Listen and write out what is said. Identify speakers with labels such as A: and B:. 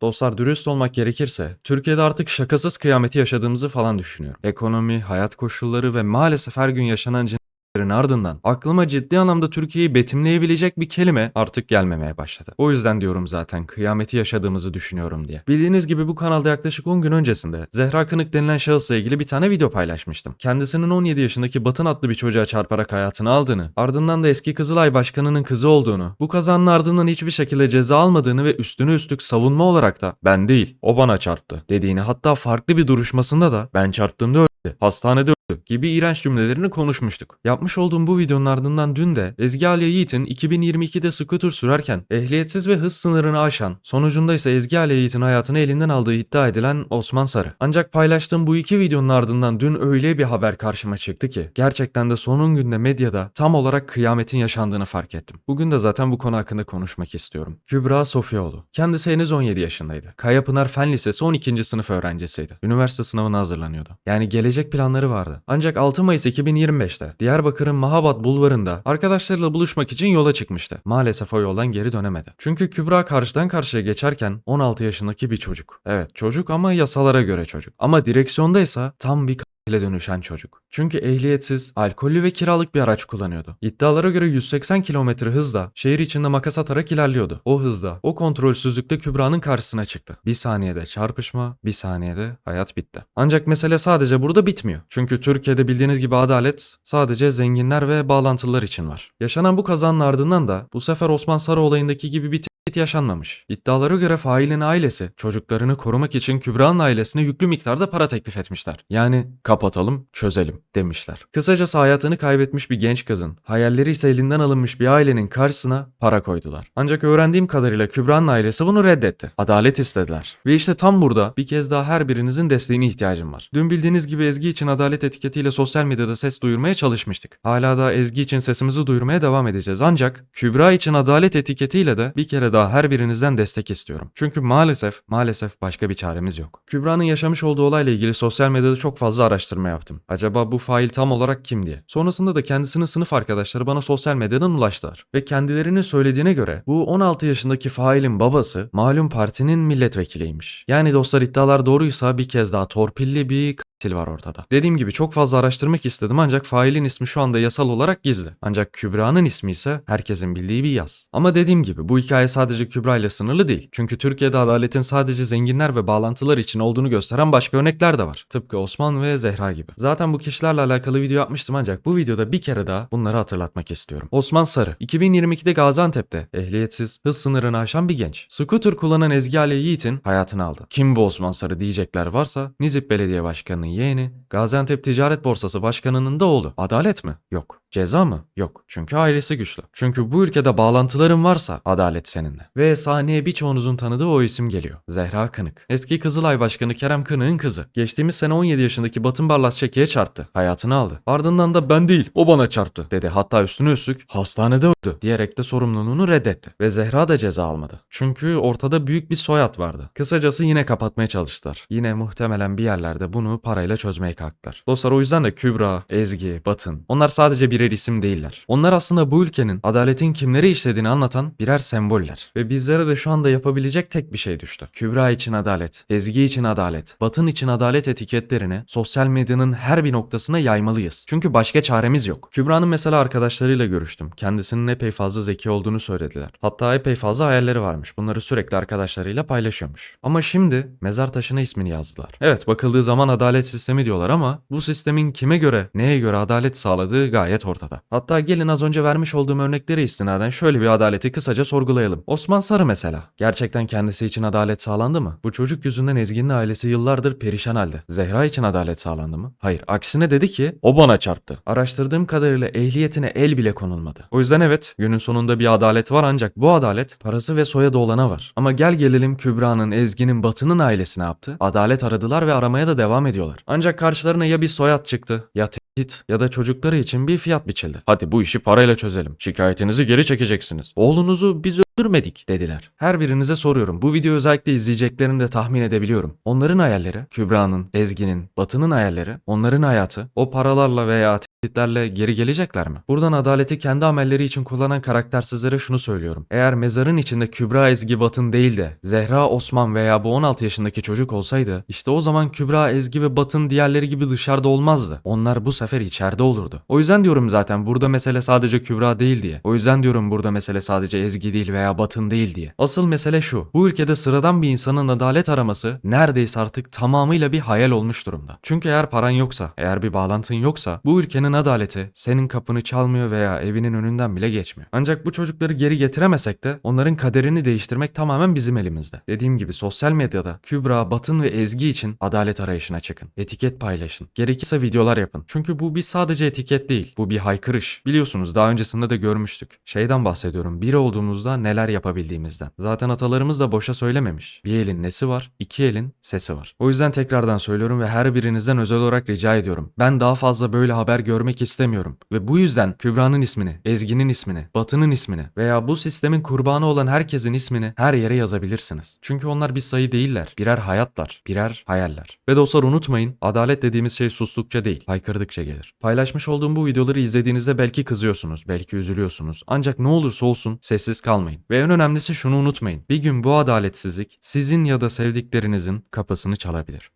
A: Dostlar dürüst olmak gerekirse Türkiye'de artık şakasız kıyameti yaşadığımızı falan düşünüyorum. Ekonomi, hayat koşulları ve maalesef her gün yaşanan ardından aklıma ciddi anlamda Türkiye'yi betimleyebilecek bir kelime artık gelmemeye başladı. O yüzden diyorum zaten kıyameti yaşadığımızı düşünüyorum diye. Bildiğiniz gibi bu kanalda yaklaşık 10 gün öncesinde Zehra Kınık denilen şahısla ilgili bir tane video paylaşmıştım. Kendisinin 17 yaşındaki Batın adlı bir çocuğa çarparak hayatını aldığını, ardından da eski Kızılay Başkanı'nın kızı olduğunu, bu kazanın ardından hiçbir şekilde ceza almadığını ve üstüne üstlük savunma olarak da ben değil o bana çarptı dediğini hatta farklı bir duruşmasında da ben çarptığımda öldü, hastanede gibi iğrenç cümlelerini konuşmuştuk. Yapmış olduğum bu videonun ardından dün de Ezgi Alya Yiğit'in 2022'de scooter sürerken ehliyetsiz ve hız sınırını aşan, sonucunda ise Ezgi Alya Yiğit'in hayatını elinden aldığı iddia edilen Osman Sarı. Ancak paylaştığım bu iki videonun ardından dün öyle bir haber karşıma çıktı ki gerçekten de sonun günde medyada tam olarak kıyametin yaşandığını fark ettim. Bugün de zaten bu konu hakkında konuşmak istiyorum. Kübra Sofyaoğlu. Kendisi henüz 17 yaşındaydı. Kayapınar Fen Lisesi 12. sınıf öğrencisiydi. Üniversite sınavına hazırlanıyordu. Yani gelecek planları vardı. Ancak 6 Mayıs 2025'te Diyarbakır'ın Mahabat Bulvarı'nda arkadaşlarıyla buluşmak için yola çıkmıştı. Maalesef o yoldan geri dönemedi. Çünkü Kübra karşıdan karşıya geçerken 16 yaşındaki bir çocuk. Evet çocuk ama yasalara göre çocuk. Ama direksiyondaysa tam bir ile dönüşen çocuk. Çünkü ehliyetsiz, alkollü ve kiralık bir araç kullanıyordu. İddialara göre 180 km hızla şehir içinde makas atarak ilerliyordu. O hızda, o kontrolsüzlükte Kübra'nın karşısına çıktı. Bir saniyede çarpışma, bir saniyede hayat bitti. Ancak mesele sadece burada bitmiyor. Çünkü Türkiye'de bildiğiniz gibi adalet sadece zenginler ve bağlantılılar için var. Yaşanan bu kazanın ardından da bu sefer Osman Sarı olayındaki gibi bir yaşanmamış. İddialara göre failin ailesi çocuklarını korumak için Kübra'nın ailesine yüklü miktarda para teklif etmişler. Yani kapatalım, çözelim demişler. Kısacası hayatını kaybetmiş bir genç kızın, hayalleri ise elinden alınmış bir ailenin karşısına para koydular. Ancak öğrendiğim kadarıyla Kübra'nın ailesi bunu reddetti. Adalet istediler. Ve işte tam burada bir kez daha her birinizin desteğine ihtiyacım var. Dün bildiğiniz gibi Ezgi için adalet etiketiyle sosyal medyada ses duyurmaya çalışmıştık. Hala da Ezgi için sesimizi duyurmaya devam edeceğiz. Ancak Kübra için adalet etiketiyle de bir kere daha her birinizden destek istiyorum. Çünkü maalesef, maalesef başka bir çaremiz yok. Kübra'nın yaşamış olduğu olayla ilgili sosyal medyada çok fazla araştırma yaptım. Acaba bu fail tam olarak kim diye. Sonrasında da kendisinin sınıf arkadaşları bana sosyal medyadan ulaştılar. Ve kendilerinin söylediğine göre bu 16 yaşındaki failin babası malum partinin milletvekiliymiş. Yani dostlar iddialar doğruysa bir kez daha torpilli bir katil var ortada. Dediğim gibi çok fazla araştırmak istedim ancak failin ismi şu anda yasal olarak gizli. Ancak Kübra'nın ismi ise herkesin bildiği bir yaz. Ama dediğim gibi bu hikaye sadece Kübra ile sınırlı değil. Çünkü Türkiye'de adaletin sadece zenginler ve bağlantılar için olduğunu gösteren başka örnekler de var. Tıpkı Osman ve Zehra gibi. Zaten bu kişilerle alakalı video yapmıştım ancak bu videoda bir kere daha bunları hatırlatmak istiyorum. Osman Sarı, 2022'de Gaziantep'te ehliyetsiz, hız sınırını aşan bir genç. Scooter kullanan Ezgi Ali Yiğit'in hayatını aldı. Kim bu Osman Sarı diyecekler varsa Nizip Belediye Başkanı'nın yeğeni, Gaziantep Ticaret Borsası Başkanı'nın da oğlu. Adalet mi? Yok. Ceza mı? Yok. Çünkü ailesi güçlü. Çünkü bu ülkede bağlantıların varsa adalet seninle. Ve sahneye birçoğunuzun tanıdığı o isim geliyor. Zehra Kınık. Eski Kızılay Başkanı Kerem Kınık'ın kızı. Geçtiğimiz sene 17 yaşındaki Batın Barlas Çeki'ye çarptı. Hayatını aldı. Ardından da ben değil o bana çarptı dedi. Hatta üstüne üstlük hastanede öldü diyerek de sorumluluğunu reddetti. Ve Zehra da ceza almadı. Çünkü ortada büyük bir soyad vardı. Kısacası yine kapatmaya çalıştılar. Yine muhtemelen bir yerlerde bunu parayla çözmeye kalktılar. Dostlar o yüzden de Kübra, Ezgi, Batın onlar sadece birer isim değiller. Onlar aslında bu ülkenin adaletin kimleri işlediğini anlatan birer semboller. Ve bizlere de şu anda yapabilecek tek bir şey düştü. Kübra için adalet, Ezgi için adalet, Batın için adalet etiketlerini sosyal medyanın her bir noktasına yaymalıyız. Çünkü başka çaremiz yok. Kübra'nın mesela arkadaşlarıyla görüştüm. Kendisinin epey fazla zeki olduğunu söylediler. Hatta epey fazla hayalleri varmış. Bunları sürekli arkadaşlarıyla paylaşıyormuş. Ama şimdi mezar taşına ismini yazdılar. Evet bakıldığı zaman adalet sistemi diyorlar ama bu sistemin kime göre, neye göre adalet sağladığı gayet ortada. Hatta gelin az önce vermiş olduğum örneklere istinaden şöyle bir adaleti kısaca sorgulayalım. Osman Sarı mesela. Gerçekten kendisi için adalet sağlandı mı? Bu çocuk yüzünden Ezgi'nin ailesi yıllardır perişan halde. Zehra için adalet sağlandı mı? Hayır. Aksine dedi ki o bana çarptı. Araştırdığım kadarıyla ehliyetine el bile konulmadı. O yüzden evet günün sonunda bir adalet var ancak bu adalet parası ve soyadı olana var. Ama gel gelelim Kübra'nın, Ezgi'nin, Batı'nın ailesi ne yaptı? Adalet aradılar ve aramaya da devam ediyorlar. Ancak karşılarına ya bir soyad çıktı ya tehdit ya da çocukları için bir fiyat biçildi. Hadi bu işi parayla çözelim. Şikayetinizi geri çekeceksiniz. Oğlunuzu biz öldürmedik dediler. Her birinize soruyorum. Bu videoyu özellikle izleyeceklerini de tahmin edebiliyorum. Onların hayalleri, Kübra'nın, Ezgi'nin, Batı'nın hayalleri, onların hayatı o paralarla veya tehditlerle geri gelecekler mi? Buradan adaleti kendi amelleri için kullanan karaktersizlere şunu söylüyorum. Eğer mezarın içinde Kübra Ezgi Batın değil de Zehra Osman veya bu 16 yaşındaki çocuk olsaydı işte o zaman Kübra Ezgi ve Batın diğerleri gibi dışarıda olmazdı. Onlar bu sefer içeride olurdu. O yüzden diyorum zaten burada mesele sadece Kübra değil diye. O yüzden diyorum burada mesele sadece Ezgi değil veya Batın değil diye. Asıl mesele şu. Bu ülkede sıradan bir insanın adalet araması neredeyse artık tamamıyla bir hayal olmuş durumda. Çünkü eğer paran yoksa, eğer bir bağlantın yoksa bu ülkenin adaleti senin kapını çalmıyor veya evinin önünden bile geçmiyor. Ancak bu çocukları geri getiremesek de onların kaderini değiştirmek tamamen bizim elimizde. Dediğim gibi sosyal medyada Kübra, Batın ve Ezgi için adalet arayışına çıkın. Etiket paylaşın. Gerekirse videolar yapın. Bu bir sadece etiket değil. Bu bir haykırış. Biliyorsunuz daha öncesinde de görmüştük. Şeyden bahsediyorum. Bir olduğumuzda neler yapabildiğimizden. Zaten atalarımız da boşa söylememiş. Bir elin nesi var, iki elin sesi var. O yüzden tekrardan söylüyorum ve her birinizden özel olarak rica ediyorum. Ben daha fazla böyle haber görmek istemiyorum. Ve bu yüzden Kübra'nın ismini, Ezgi'nin ismini, Batı'nın ismini veya bu sistemin kurbanı olan herkesin ismini her yere yazabilirsiniz. Çünkü onlar bir sayı değiller. Birer hayatlar, birer hayaller. Ve dostlar unutmayın, adalet dediğimiz şey sustukça değil, haykırdıkça gelir. Paylaşmış olduğum bu videoları izlediğinizde belki kızıyorsunuz, belki üzülüyorsunuz. Ancak ne olursa olsun sessiz kalmayın. Ve en önemlisi şunu unutmayın. Bir gün bu adaletsizlik sizin ya da sevdiklerinizin kapısını çalabilir.